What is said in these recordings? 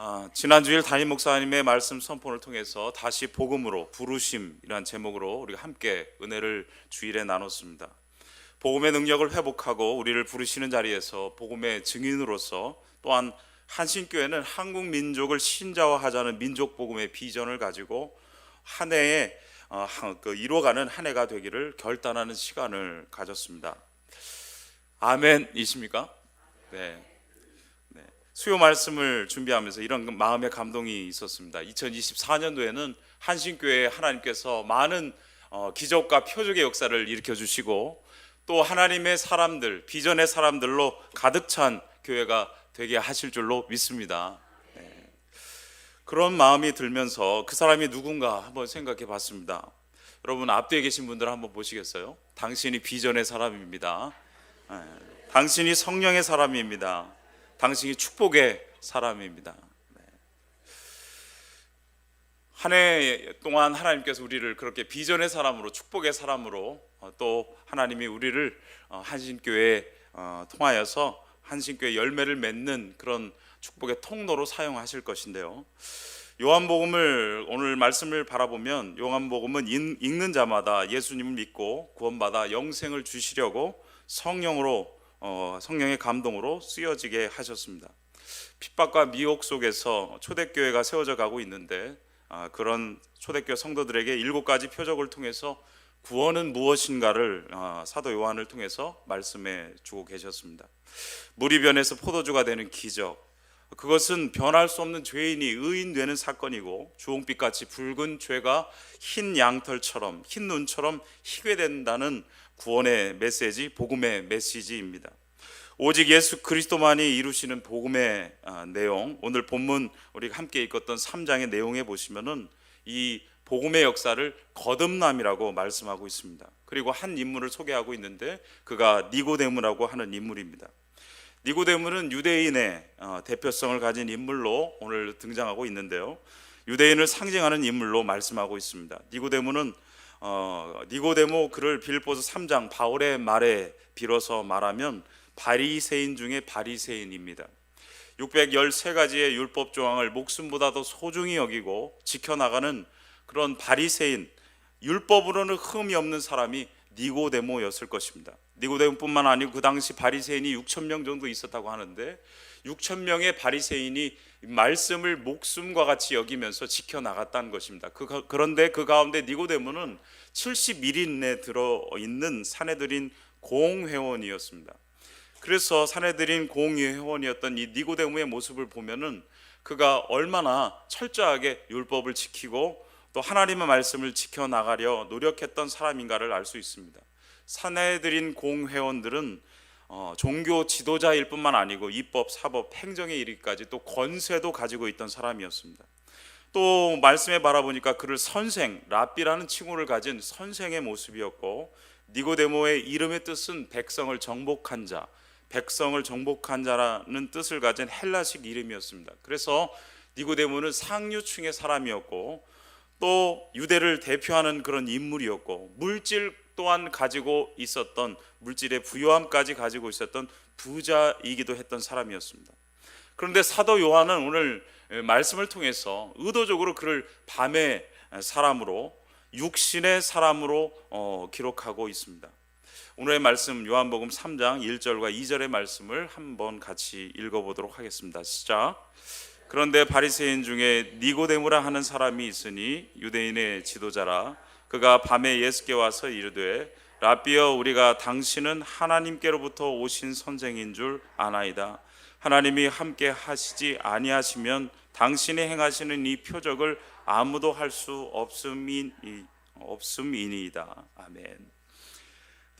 아, 지난주일 담임 목사님의 말씀 선포를 통해서 다시 복음으로 부르심이란 제목으로 우리가 함께 은혜를 주일에 나눴습니다. 복음의 능력을 회복하고 우리를 부르시는 자리에서 복음의 증인으로서 또한 한신교회는 한국 민족을 신자화하자는 민족 복음의 비전을 가지고 한 해에 어, 한- 그 이루어가는 한 해가 되기를 결단하는 시간을 가졌습니다. 아멘이십니까? 네. 네. 수요 말씀을 준비하면서 이런 마음의 감동이 있었습니다. 2024년도에는 한신교회 하나님께서 많은 어, 기적과 표적의 역사를 일으켜 주시고 또 하나님의 사람들, 비전의 사람들로 가득 찬 교회가 되게 하실 줄로 믿습니다. 네. 그런 마음이 들면서 그 사람이 누군가 한번 생각해 봤습니다. 여러분 앞뒤에 계신 분들 한번 보시겠어요? 당신이 비전의 사람입니다. 네. 당신이 성령의 사람입니다. 당신이 축복의 사람입니다. 네. 한해 동안 하나님께서 우리를 그렇게 비전의 사람으로 축복의 사람으로 어, 또 하나님이 우리를 어, 한신교회에 어, 통하여서 한신교회 열매를 맺는 그런 축복의 통로로 사용하실 것인데요. 요한복음을 오늘 말씀을 바라보면 요한복음은 읽- 읽는 자마다 예수님을 믿고 구원받아 영생을 주시려고 성령으로 어, 성령의 감동으로 쓰여지게 하셨습니다. 핍박과 미혹 속에서 초대교회가 세워져 가고 있는데 아, 그런 초대교회 성도들에게 일곱 가지 표적을 통해서 구원은 무엇인가를 아, 사도 요한을 통해서 말씀해 주고 계셨습니다. 물이 변해서 포도주가 되는 기적. 그것은 변할 수 없는 죄인이 의인 되는 사건이고 주홍빛 같이 붉은 죄가 흰 양털처럼 흰 눈처럼 희게 된다는 구원의 메시지, 복음의 메시지입니다. 오직 예수 그리스도만이 이루시는 복음의 아, 내용 오늘 본문 우리가 함께 읽었던 3장의 내용에 보시면은 이 복음의 역사를 거듭남이라고 말씀하고 있습니다. 그리고 한 인물을 소개하고 있는데 그가 니고데모라고 하는 인물입니다. 니고데모는 유대인의 어, 대표성을 가진 인물로 오늘 등장하고 있는데요. 유대인을 상징하는 인물로 말씀하고 있습니다. 니고데모는 어, 니고데모 그를 빌보서 3장 바울의 말에 빌어서 말하면 바리새인 중에 바리새인입니다. 613가지의 율법 조항을 목숨보다도 소중히 여기고 지켜나가는 그런 바리새인 율법으로는 흠이 없는 사람이 니고데모였을 것입니다. 니고데모뿐만 아니고 그 당시 바리새인이 6천 명 정도 있었다고 하는데 6천 명의 바리새인이 말씀을 목숨과 같이 여기면서 지켜 나갔다는 것입니다. 그, 그런데 그 가운데 니고데모는 71인에 들어 있는 사내들인 공회원이었습니다. 그래서 사내들인 공회원이었던 이 니고데모의 모습을 보면은 그가 얼마나 철저하게 율법을 지키고 또 하나님의 말씀을 지켜 나가려 노력했던 사람인가를 알 수 있습니다. 사내들인 공회원들은 어, 종교 지도자일 뿐만 아니고 입법, 사법, 행정에 이르기까지 또 권세도 가지고 있던 사람이었습니다. 또 말씀에 바라보니까 그를 선생, 랍비라는 칭호를 가진 선생의 모습이었고 니고데모의 이름의 뜻은 백성을 정복한 자, 백성을 정복한 자라는 뜻을 가진 헬라식 이름이었습니다. 그래서 니고데모는 상류층의 사람이었고 또 유대를 대표하는 그런 인물이었고 물질 또한 가지고 있었던 물질의 부유함까지 가지고 있었던 부자이기도 했던 사람이었습니다. 그런데 사도 요한은 오늘 말씀을 통해서 의도적으로 그를 밤의 사람으로 육신의 사람으로 어, 기록하고 있습니다. 오늘의 말씀 요한복음 3장 1절과 2절의 말씀을 한번 같이 읽어보도록 하겠습니다. 시작. 그런데 바리새인 중에 니고데모라 하는 사람이 있으니 유대인의 지도자라 그가 밤에 예수께 와서 이르되 라비여 우리가 당신은 하나님께로부터 오신 선생인 줄 아나이다. 하나님이 함께 하시지 아니하시면 당신이 행하시는 이 표적을 아무도 할 수 없음이 없음이니이다. 아멘.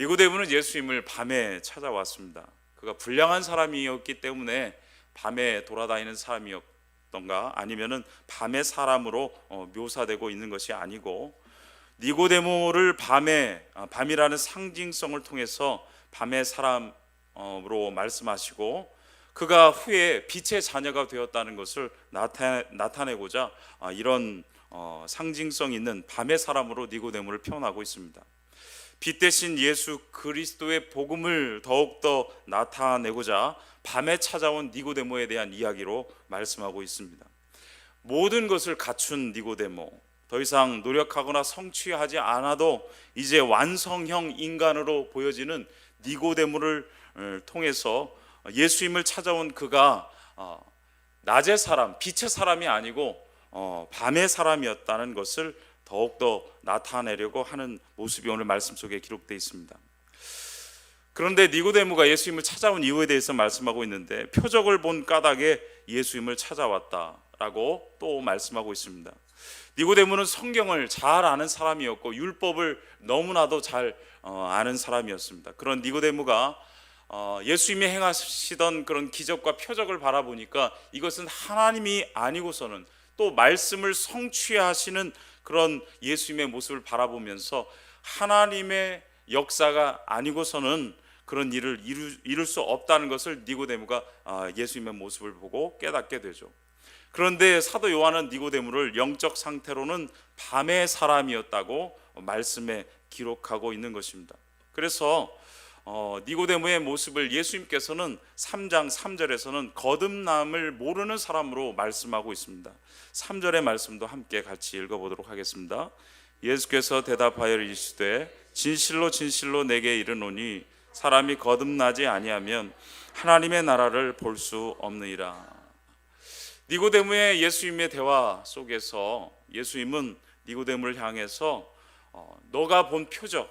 니고데모는 예수님을 밤에 찾아왔습니다. 그가 불량한 사람이었기 때문에 밤에 돌아다니는 사람이었던가 아니면은 밤의 사람으로 어, 묘사되고 있는 것이 아니고 니고데모를 밤에 아, 밤이라는 상징성을 통해서 밤의 사람으로 말씀하시고 그가 후에 빛의 자녀가 되었다는 것을 나타, 나타내고자 아, 이런 어, 상징성 있는 밤의 사람으로 니고데모를 표현하고 있습니다. 빛 대신 예수 그리스도의 복음을 더욱더 나타내고자 밤에 찾아온 니고데모에 대한 이야기로 말씀하고 있습니다. 모든 것을 갖춘 니고데모, 더 이상 노력하거나 성취하지 않아도 이제 완성형 인간으로 보여지는 니고데모를 어, 통해서 예수님을 찾아온 그가 어, 낮의 사람, 빛의 사람이 아니고 어, 밤의 사람이었다는 것을 더욱더 나타내려고 하는 모습이 오늘 말씀 속에 기록되어 있습니다. 그런데 니고데모가 예수님을 찾아온 이유에 대해서 말씀하고 있는데 표적을 본 까닭에 예수님을 찾아왔다 라고 또 말씀하고 있습니다. 니고데모는 성경을 잘 아는 사람이었고 율법을 너무나도 잘 어, 아는 사람이었습니다. 그런 니고데모가 어, 예수님이 행하시던 그런 기적과 표적을 바라보니까 이것은 하나님이 아니고서는 또 말씀을 성취하시는 그런 예수님의 모습을 바라보면서 하나님의 역사가 아니고서는 그런 일을 이룰 수 없다는 것을 니고데모가 아, 예수님의 모습을 보고 깨닫게 되죠. 그런데 사도 요한은 니고데모를 영적 상태로는 밤의 사람이었다고 말씀에 기록하고 있는 것입니다. 그래서 어, 니고데모의 모습을 예수님께서는 3장 3절에서는 거듭남을 모르는 사람으로 말씀하고 있습니다. 3절의 말씀도 함께 같이 읽어보도록 하겠습니다. 예수께서 대답하여 이르시되 진실로 진실로 내게 이르노니 사람이 거듭나지 아니하면 하나님의 나라를 볼 수 없느니라. 니고데모의 예수님의 대화 속에서 예수님은 니고데모를 향해서 어, 너가 본 표적,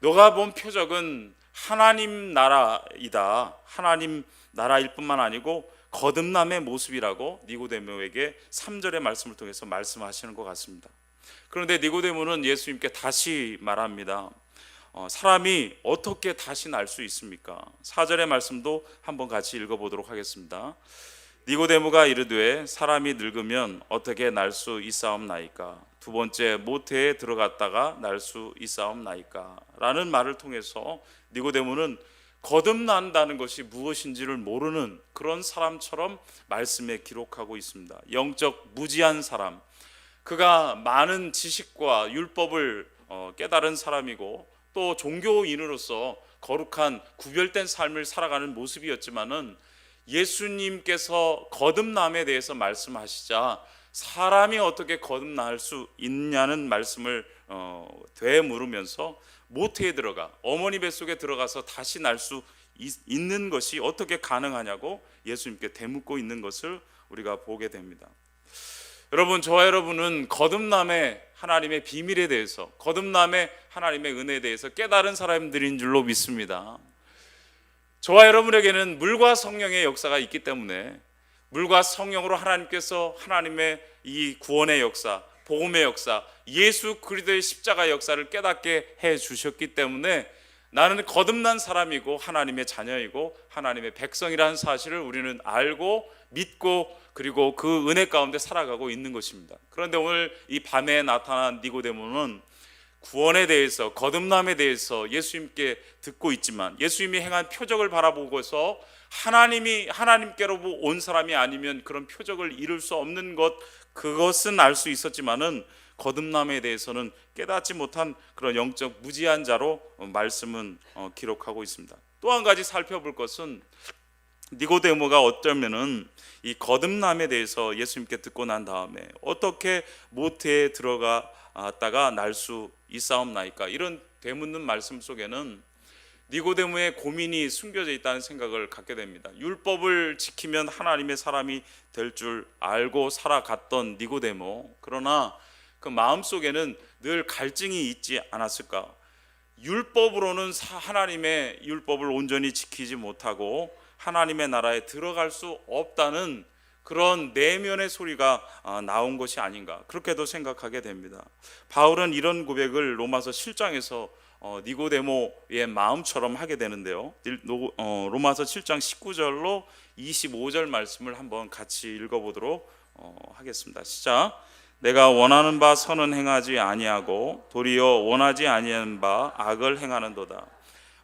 너가 본 표적은 하나님 나라이다. 하나님 나라일 뿐만 아니고 거듭남의 모습이라고 니고데모에게 3절의 말씀을 통해서 말씀하시는 것 같습니다. 그런데 니고데모는 예수님께 다시 말합니다. 어, 사람이 어떻게 다시 날 수 있습니까? 4절의 말씀도 한번 같이 읽어보도록 하겠습니다. 니고데모가 이르되 사람이 늙으면 어떻게 날 수 있사옵나이까? 두 번째 모태에 들어갔다가 날 수 있사옵나이까? 라는 말을 통해서 니고데모는 거듭난다는 것이 무엇인지를 모르는 그런 사람처럼 말씀에 기록하고 있습니다. 영적 무지한 사람. 그가 많은 지식과 율법을 어, 깨달은 사람이고 또 종교인으로서 거룩한 구별된 삶을 살아가는 모습이었지만은 예수님께서 거듭남에 대해서 말씀하시자 사람이 어떻게 거듭날 수 있냐는 말씀을 어, 되물으면서 모태에 들어가 어머니 뱃속에 들어가서 다시 날 수 있는 것이 어떻게 가능하냐고 예수님께 대묻고 있는 것을 우리가 보게 됩니다. 여러분 저와 여러분은 거듭남의 하나님의 비밀에 대해서 거듭남의 하나님의 은혜에 대해서 깨달은 사람들인 줄로 믿습니다. 저와 여러분에게는 물과 성령의 역사가 있기 때문에 물과 성령으로 하나님께서 하나님의 이 구원의 역사, 복음의 역사, 예수 그리스도의 십자가 역사를 깨닫게 해 주셨기 때문에 나는 거듭난 사람이고 하나님의 자녀이고 하나님의 백성이라는 사실을 우리는 알고 믿고 그리고 그 은혜 가운데 살아가고 있는 것입니다. 그런데 오늘 이 밤에 나타난 니고데모는 구원에 대해서 거듭남에 대해서 예수님께 듣고 있지만 예수님이 행한 표적을 바라보고서 하나님이 하나님께로 온 사람이 아니면 그런 표적을 이룰 수 없는 것 그것은 알 수 있었지만은 거듭남에 대해서는 깨닫지 못한 그런 영적 무지한 자로 말씀은 어, 기록하고 있습니다. 또 한 가지 살펴볼 것은 니고데모가 어쩌면은 이 거듭남에 대해서 예수님께 듣고 난 다음에 어떻게 모태에 들어갔 다가 날 수 있사옵나이까 이런 되묻는 말씀 속에는 니고데모의 고민이 숨겨져 있다는 생각을 갖게 됩니다. 율법을 지키면 하나님의 사람이 될 줄 알고 살아갔던 니고데모 그러나 그 마음 속에는 늘 갈증이 있지 않았을까? 율법으로는 하나님의 율법을 온전히 지키지 못하고 하나님의 나라에 들어갈 수 없다는 그런 내면의 소리가 아, 나온 것이 아닌가 그렇게도 생각하게 됩니다. 바울은 이런 고백을 로마서 7장에서 어, 니고데모의 마음처럼 하게 되는데요. 어, 로마서 7장 19절로 25절 말씀을 한번 같이 읽어보도록 어, 하겠습니다. 시작. 내가 원하는 바 선은 행하지 아니하고 도리어 원하지 아니하는 바 악을 행하는도다.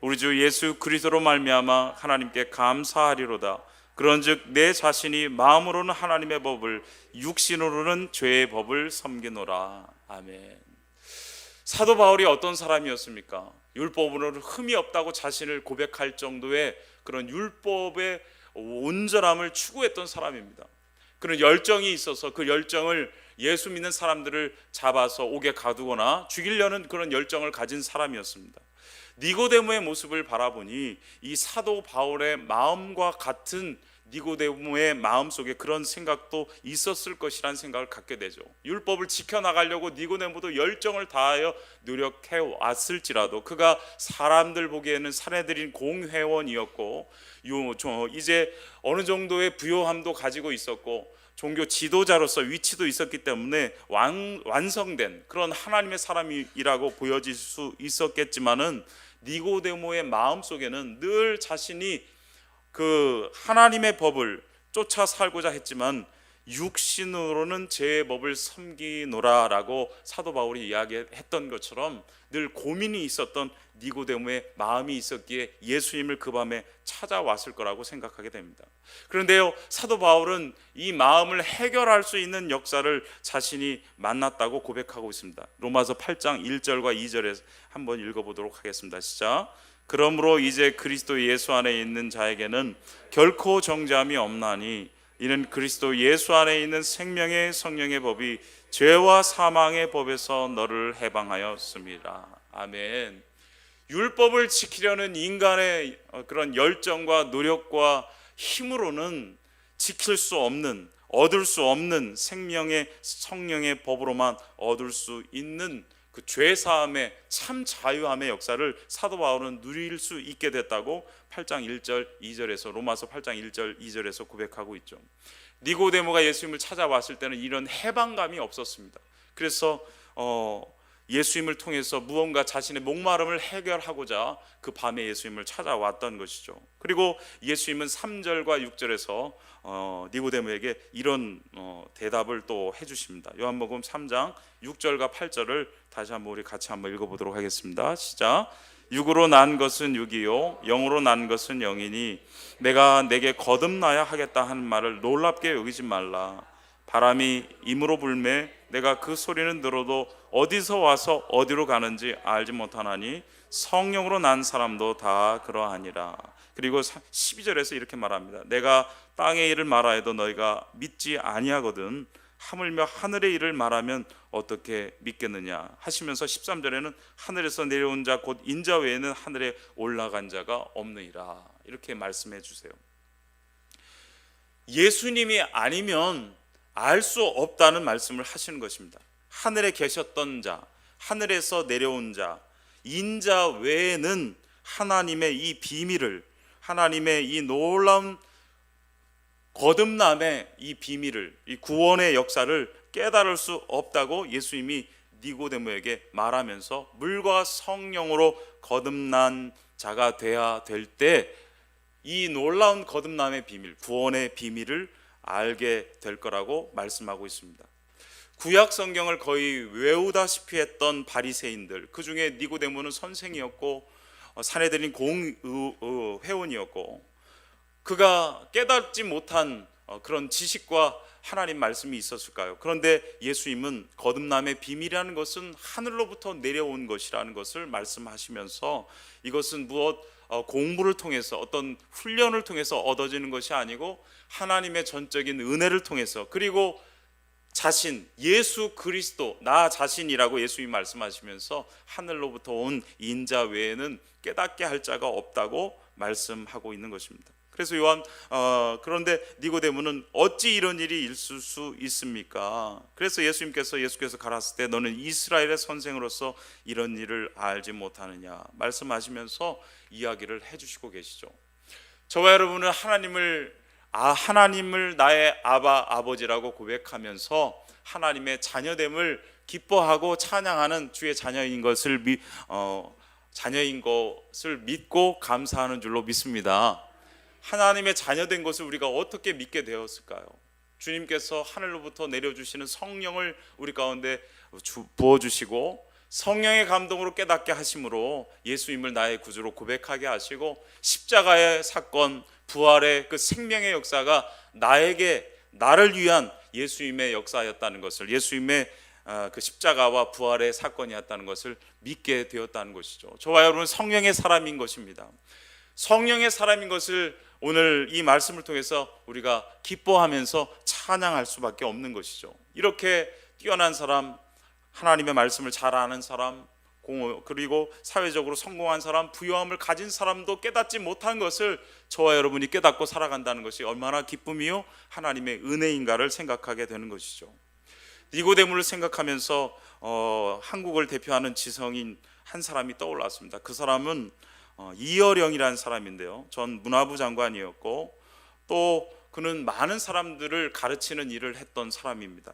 우리 주 예수 그리스도로 말미암아 하나님께 감사하리로다. 그런즉 내 자신이 마음으로는 하나님의 법을 육신으로는 죄의 법을 섬기노라. 아멘. 사도 바울이 어떤 사람이었습니까? 율법으로는 흠이 없다고 자신을 고백할 정도의 그런 율법의 온전함을 추구했던 사람입니다. 그런 열정이 있어서 그 열정을 예수 믿는 사람들을 잡아서 옥에 가두거나 죽이려는 그런 열정을 가진 사람이었습니다. 니고데모의 모습을 바라보니 이 사도 바울의 마음과 같은 니고데모의 마음 속에 그런 생각도 있었을 것이라는 생각을 갖게 되죠. 율법을 지켜 나가려고 니고데모도 열정을 다하여 노력해 왔을지라도 그가 사람들 보기에는 사내들인 공회원이었고 이제 어느 정도의 부요함도 가지고 있었고 종교 지도자로서 위치도 있었기 때문에 완, 완성된 그런 하나님의 사람이라고 보여질 수 있었겠지만은 니고데모의 마음 속에는 늘 자신이 그 하나님의 법을 쫓아 살고자 했지만 육신으로는 제 법을 섬기노라라고 사도 바울이 이야기했던 것처럼 늘 고민이 있었던 니고데모의 마음이 있었기에 예수님을 그 밤에 찾아왔을 거라고 생각하게 됩니다. 그런데요 사도 바울은 이 마음을 해결할 수 있는 역사를 자신이 만났다고 고백하고 있습니다. 로마서 8장 1절과 2절에 한번 읽어보도록 하겠습니다. 시작. 그러므로 이제 그리스도 예수 안에 있는 자에게는 결코 정죄함이 없나니 이는 그리스도 예수 안에 있는 생명의 성령의 법이 죄와 사망의 법에서 너를 해방하였습니다. 아멘. 율법을 지키려는 인간의 어, 그런 열정과 노력과 힘으로는 지킬 수 없는 얻을 수 없는 생명의 성령의 법으로만 얻을 수 있는 그 죄사함의 참 자유함의 역사를 사도 바울은 누릴 수 있게 됐다고 8장 1절 2절에서 로마서 8장 1절 2절에서 고백하고 있죠. 니고데모가 예수님을 찾아왔을 때는 이런 해방감이 없었습니다. 그래서 어, 예수님을 통해서 무언가 자신의 목마름을 해결하고자 그 밤에 예수님을 찾아왔던 것이죠. 그리고 예수님은 3절과 6절에서 어, 니고데모에게 이런 어, 대답을 또 해주십니다. 요한복음 3장 6절과 8절을 다시 한번 우리 같이 한번 읽어보도록 하겠습니다. 시작. 육으로 난 것은 육이요 영으로 난 것은 영이니 내가 내게 거듭나야 하겠다 하는 말을 놀랍게 여기지 말라. 바람이 임으로 불매 내가 그 소리는 들어도 어디서 와서 어디로 가는지 알지 못하나니 성령으로 난 사람도 다 그러하니라. 그리고 12절에서 이렇게 말합니다. 내가 땅의 일을 말하여도 너희가 믿지 아니하거든 하물며 하늘의 일을 말하면 어떻게 믿겠느냐 하시면서 13절에는 하늘에서 내려온 자 곧 인자 외에는 하늘에 올라간 자가 없느니라 이렇게 말씀해 주세요. 예수님이 아니면 알 수 없다는 말씀을 하시는 것입니다. 하늘에 계셨던 자, 하늘에서 내려온 자, 인자 외에는 하나님의 이 비밀을 하나님의 이 놀라운 거듭남의 이 비밀을 이 구원의 역사를 깨달을 수 없다고 예수님이 니고데모에게 말하면서 물과 성령으로 거듭난 자가 돼야 될 때 이 놀라운 거듭남의 비밀, 구원의 비밀을 알게 될 거라고 말씀하고 있습니다. 구약 성경을 거의 외우다시피 했던 바리새인들 그 중에 니고데모는 선생이었고 어, 사내들인 공회원이었고 그가 깨닫지 못한 어, 그런 지식과 하나님 말씀이 있었을까요? 그런데 예수님은 거듭남의 비밀이라는 것은 하늘로부터 내려온 것이라는 것을 말씀하시면서 이것은 무엇 어, 공부를 통해서 어떤 훈련을 통해서 얻어지는 것이 아니고 하나님의 전적인 은혜를 통해서 그리고 자신 예수 그리스도 나 자신이라고 예수님이 말씀하시면서 하늘로부터 온 인자 외에는 깨닫게 할 자가 없다고 말씀하고 있는 것입니다. 그래서 요한 어, 그런데 니고데모는 어찌 이런 일이 있을 수 있습니까? 그래서 예수님께서 예수께서 가랐을 때 너는 이스라엘의 선생으로서 이런 일을 알지 못하느냐 말씀하시면서 이야기를 해주시고 계시죠. 저와 여러분은 하나님을 아 하나님을 나의 아바 아버지라고 고백하면서 하나님의 자녀됨을 기뻐하고 찬양하는 주의 자녀인 것을 미, 어, 자녀인 것을 믿고 감사하는 줄로 믿습니다. 하나님의 자녀된 것을 우리가 어떻게 믿게 되었을까요? 주님께서 하늘로부터 내려주시는 성령을 우리 가운데 주- 부어주시고 성령의 감동으로 깨닫게 하심으로 예수님을 나의 구주로 고백하게 하시고 십자가의 사건, 부활의 그 생명의 역사가 나에게 나를 위한 예수님의 역사였다는 것을 예수님의 아, 그 십자가와 부활의 사건이었다는 것을 믿게 되었다는 것이죠. 저와 여러분 성령의 사람인 것입니다. 성령의 사람인 것을 오늘 이 말씀을 통해서 우리가 기뻐하면서 찬양할 수밖에 없는 것이죠. 이렇게 뛰어난 사람, 하나님의 말씀을 잘 아는 사람, 공- 그리고 사회적으로 성공한 사람, 부유함을 가진 사람도 깨닫지 못한 것을 저와 여러분이 깨닫고 살아간다는 것이 얼마나 기쁨이요 하나님의 은혜인가를 생각하게 되는 것이죠. 니고데모를 생각하면서 어, 한국을 대표하는 지성인 한 사람이 떠올랐습니다. 그 사람은 어, 이어령이라는 사람인데요. 전 문화부 장관이었고 또 그는 많은 사람들을 가르치는 일을 했던 사람입니다.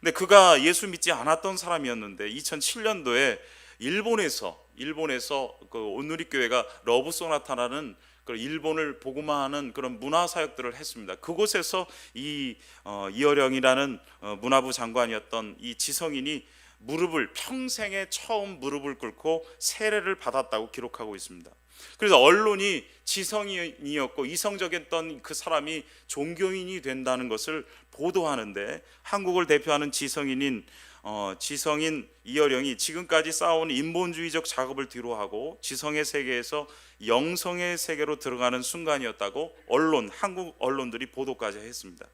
근데 그가 예수 믿지 않았던 사람이었는데 2007년도에 일본에서 일본에서 그 온누리 교회가 러브 소나타라는 그 일본을 복음화하는 그런 문화 사역들을 했습니다. 그곳에서 이 어, 이어령이라는 어, 문화부 장관이었던 이 지성인이 무릎을 평생에 처음 무릎을 꿇고 세례를 받았다고 기록하고 있습니다. 그래서 언론이 지성인이었고 이성적이었던 그 사람이 종교인이 된다는 것을 보도하는데 한국을 대표하는 지성인인 어, 지성인 이어령이 지금까지 쌓아온 인본주의적 작업을 뒤로하고 지성의 세계에서 영성의 세계로 들어가는 순간이었다고 언론 한국 언론들이 보도까지 했습니다.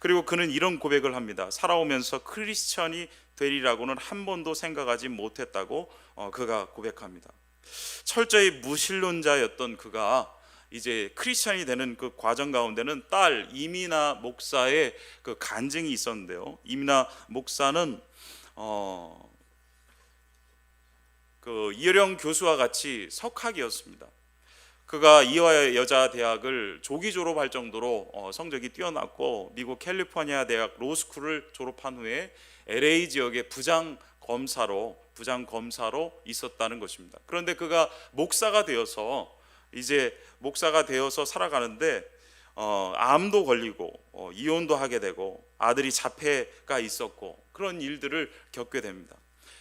그리고 그는 이런 고백을 합니다. 살아오면서 크리스천이 되리라고는 한 번도 생각하지 못했다고 어, 그가 고백합니다. 철저히 무신론자였던 그가 이제 크리스천이 되는 그 과정 가운데는 딸 이미나 목사의 그 간증이 있었는데요. 이미나 목사는 어, 그 이어령 교수와 같이 석학이었습니다. 그가 이화 여자 대학을 조기 졸업할 정도로 어, 성적이 뛰어났고 미국 캘리포니아 대학 로스쿨을 졸업한 후에 LA 지역의 부장 검사로 부장 검사로 있었다는 것입니다. 그런데 그가 목사가 되어서 이제 목사가 되어서 살아가는데 어, 암도 걸리고 어, 이혼도 하게 되고 아들이 자폐가 있었고 그런 일들을 겪게 됩니다.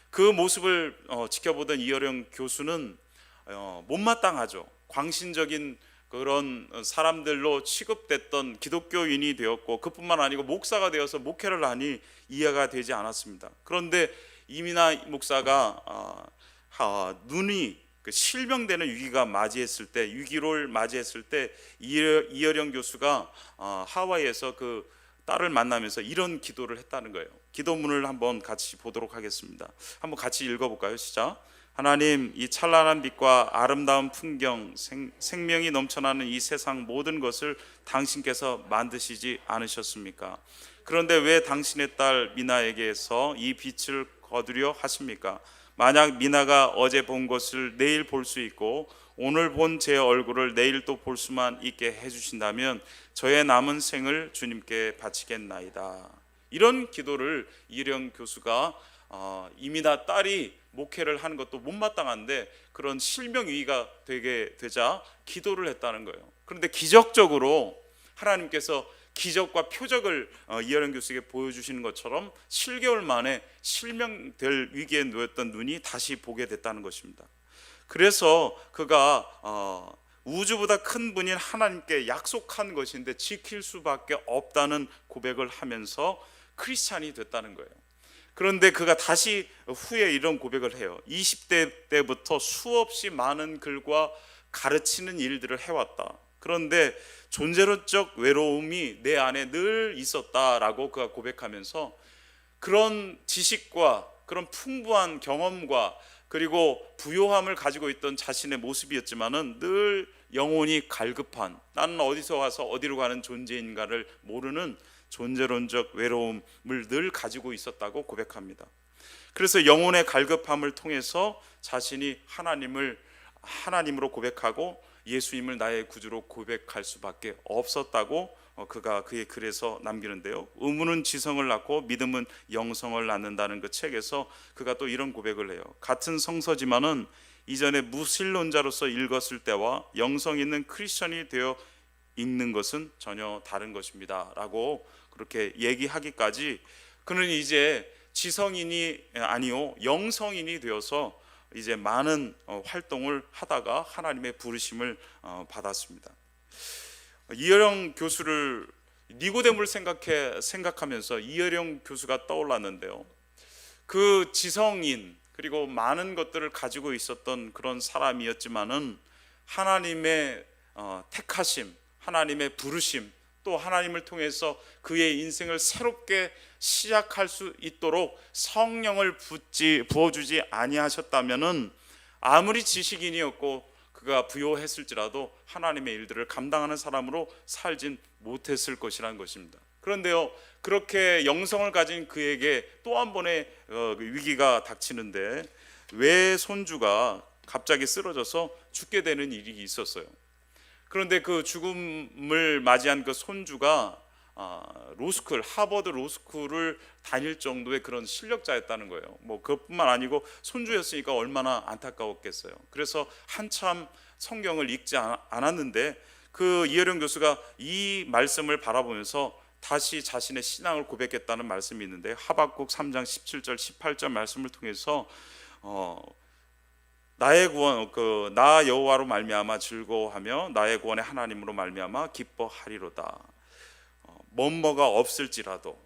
그 모습을 어, 지켜보던 이어령 교수는 어, 못마땅하죠. 광신적인 그런 사람들로 취급됐던 기독교인이 되었고 그뿐만 아니고 목사가 되어서 목회를 하니 이해가 되지 않았습니다. 그런데 이민아 목사가 어, 하, 눈이 그 실명되는 위기가 맞이했을 때 위기를 맞이했을 때 이어령 교수가 어, 하와이에서 그 딸을 만나면서 이런 기도를 했다는 거예요. 기도문을 한번 같이 보도록 하겠습니다. 한번 같이 읽어볼까요? 시작. 하나님 이 찬란한 빛과 아름다운 풍경 생, 생명이 넘쳐나는 이 세상 모든 것을 당신께서 만드시지 않으셨습니까? 그런데 왜 당신의 딸 미나에게서 이 빛을 거두려 하십니까? 만약 미나가 어제 본 것을 내일 볼 수 있고 오늘 본 제 얼굴을 내일 또 볼 수만 있게 해주신다면 저의 남은 생을 주님께 바치겠나이다. 이런 기도를 이령 교수가 어, 이미 나 딸이 목회를 하는 것도 못마땅한데 그런 실명 위기가 되게 되자 기도를 했다는 거예요. 그런데 기적적으로 하나님께서 기적과 표적을 어, 이하령 교수에게 보여주시는 것처럼 7개월 만에 실명될 위기에 놓였던 눈이 다시 보게 됐다는 것입니다. 그래서 그가 어, 우주보다 큰 분인 하나님께 약속한 것인데 지킬 수밖에 없다는 고백을 하면서 크리스찬이 됐다는 거예요. 그런데 그가 다시 후에 이런 고백을 해요. 20대 때부터 수없이 많은 글과 가르치는 일들을 해왔다. 그런데 존재론적 외로움이 내 안에 늘 있었다라고 그가 고백하면서 그런 지식과 그런 풍부한 경험과 그리고 부요함을 가지고 있던 자신의 모습이었지만은 늘 영혼이 갈급한 나는 어디서 와서 어디로 가는 존재인가를 모르는 존재론적 외로움을 늘 가지고 있었다고 고백합니다. 그래서 영혼의 갈급함을 통해서 자신이 하나님을 하나님으로 고백하고 예수님을 나의 구주로 고백할 수밖에 없었다고 어, 그가 그의 글에서 남기는데요. 의문은 지성을 낳고 믿음은 영성을 낳는다는 그 책에서 그가 또 이런 고백을 해요. 같은 성서지만은 이전에 무신론자로서 읽었을 때와 영성 있는 크리스천이 되어 읽는 것은 전혀 다른 것입니다라고 그렇게 얘기하기까지 그는 이제 지성인이 아니요 영성인이 되어서 이제 많은 어, 활동을 하다가 하나님의 부르심을 어, 받았습니다. 이어령 교수를 니고데모를 생각해 생각하면서 이어령 교수가 떠올랐는데요. 그 지성인 그리고 많은 것들을 가지고 있었던 그런 사람이었지만은 하나님의 어, 택하심, 하나님의 부르심, 또 하나님을 통해서 그의 인생을 새롭게 시작할 수 있도록 성령을 붓지 부어주지 아니하셨다면은 아무리 지식인이었고 그가 부요했을지라도 하나님의 일들을 감당하는 사람으로 살진 못했을 것이라는 것입니다. 그런데요, 그렇게 영성을 가진 그에게 또 한 번의 어, 위기가 닥치는데 왜 손주가 갑자기 쓰러져서 죽게 되는 일이 있었어요. 그런데 그 죽음을 맞이한 그 손주가 아, 로스쿨 하버드 로스쿨을 다닐 정도의 그런 실력자였다는 거예요. 뭐 그것뿐만 아니고 손주였으니까 얼마나 안타까웠겠어요. 그래서 한참 성경을 읽지 않- 않았는데 그 이혜령 교수가 이 말씀을 바라보면서 다시 자신의 신앙을 고백했다는 말씀이 있는데 하박국 3장 17절 18절 말씀을 통해서 어, 나의 구원 그 나 여호와로 말미암아 즐거워하며 나의 구원의 하나님으로 말미암아 기뻐하리로다. 어, 뭐뭐가 없을지라도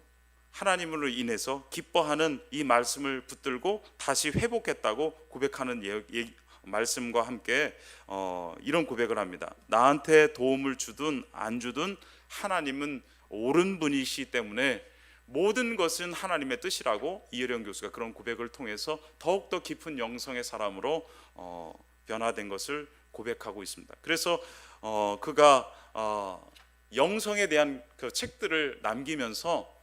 하나님으로 인해서 기뻐하는 이 말씀을 붙들고 다시 회복했다고 고백하는 예, 예, 말씀과 함께 어, 이런 고백을 합니다. 나한테 도움을 주든 안 주든 하나님은 옳은 분이시 때문에 모든 것은 하나님의 뜻이라고 이혜령 교수가 그런 고백을 통해서 더욱 더 깊은 영성의 사람으로 어, 변화된 것을 고백하고 있습니다. 그래서 어, 그가 어, 영성에 대한 그 책들을 남기면서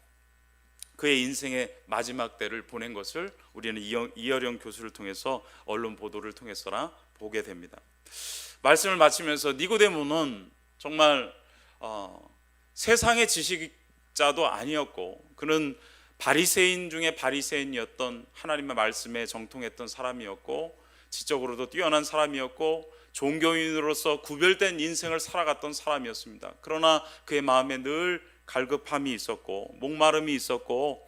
그의 인생의 마지막 때를 보낸 것을 우리는 이혜령 교수를 통해서 언론 보도를 통해서나 보게 됩니다. 말씀을 마치면서 니고데모는 정말 어, 세상의 지식자도 아니었고 그는 바리새인 중에 바리새인이었던 하나님의 말씀에 정통했던 사람이었고 지적으로도 뛰어난 사람이었고 종교인으로서 구별된 인생을 살아갔던 사람이었습니다. 그러나 그의 마음에 늘 갈급함이 있었고 목마름이 있었고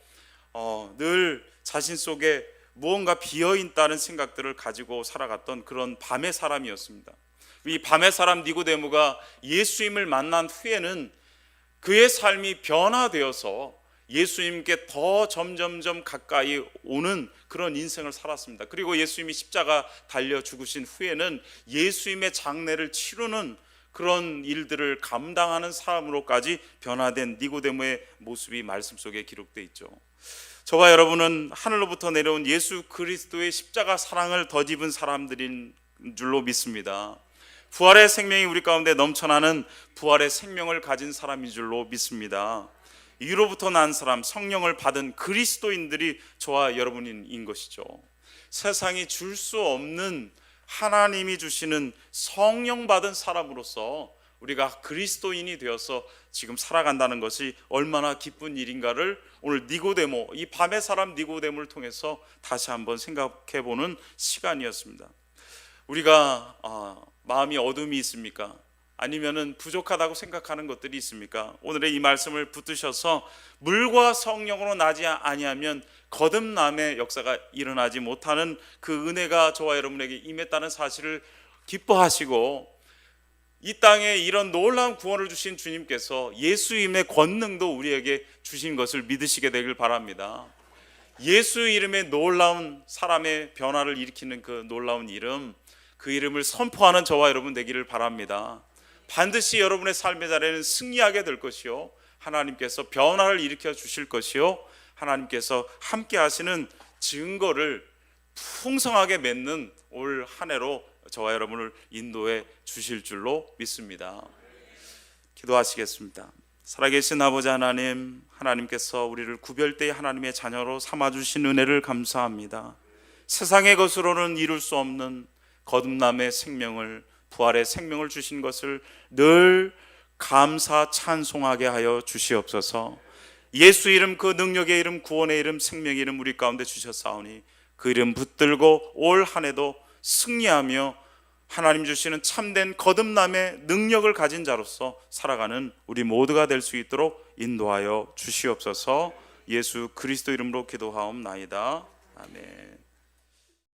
어, 늘 자신 속에 무언가 비어 있다는 생각들을 가지고 살아갔던 그런 밤의 사람이었습니다. 이 밤의 사람 니고데모가 예수님을 만난 후에는 그의 삶이 변화되어서 예수님께 더 점점점 가까이 오는 그런 인생을 살았습니다. 그리고 예수님이 십자가 달려 죽으신 후에는 예수님의 장례를 치르는 그런 일들을 감당하는 사람으로까지 변화된 니고데모의 모습이 말씀 속에 기록되어 있죠. 저와 여러분은 하늘로부터 내려온 예수 그리스도의 십자가 사랑을 덧입은 사람들인 줄로 믿습니다. 부활의 생명이 우리 가운데 넘쳐나는 부활의 생명을 가진 사람인 줄로 믿습니다. 이로부터 난 사람, 성령을 받은 그리스도인들이 저와 여러분인 것이죠. 세상이 줄 수 없는 하나님이 주시는 성령 받은 사람으로서 우리가 그리스도인이 되어서 지금 살아간다는 것이 얼마나 기쁜 일인가를 오늘 니고데모 이 밤의 사람 니고데모를 통해서 다시 한번 생각해 보는 시간이었습니다. 우리가 아, 마음이 어둠이 있습니까? 아니면은 부족하다고 생각하는 것들이 있습니까? 오늘의 이 말씀을 붙드셔서 물과 성령으로 나지 아니하면 거듭남의 역사가 일어나지 못하는 그 은혜가 저와 여러분에게 임했다는 사실을 기뻐하시고 이 땅에 이런 놀라운 구원을 주신 주님께서 예수님의 권능도 우리에게 주신 것을 믿으시게 되길 바랍니다. 예수 이름의 놀라운 사람의 변화를 일으키는 그 놀라운 이름, 그 이름을 선포하는 저와 여러분 되기를 바랍니다. 반드시 여러분의 삶의 자리에는 승리하게 될 것이요. 하나님께서 변화를 일으켜 주실 것이요. 하나님께서 함께 하시는 증거를 풍성하게 맺는 올 한 해로 저와 여러분을 인도해 주실 줄로 믿습니다. 기도하시겠습니다. 살아계신 아버지 하나님, 하나님께서 우리를 구별되이 하나님의 자녀로 삼아 주신 은혜를 감사합니다. 세상의 것으로는 이룰 수 없는 거듭남의 생명을 부활의 생명을 주신 것을 늘 감사 찬송하게 하여 주시옵소서. 예수 이름 그 능력의 이름 구원의 이름 생명의 이름 우리 가운데 주셨사오니 그 이름 붙들고 올 한해도 승리하며 하나님 주시는 참된 거듭남의 능력을 가진 자로서 살아가는 우리 모두가 될 수 있도록 인도하여 주시옵소서. 예수 그리스도 이름으로 기도하옵나이다. 아멘.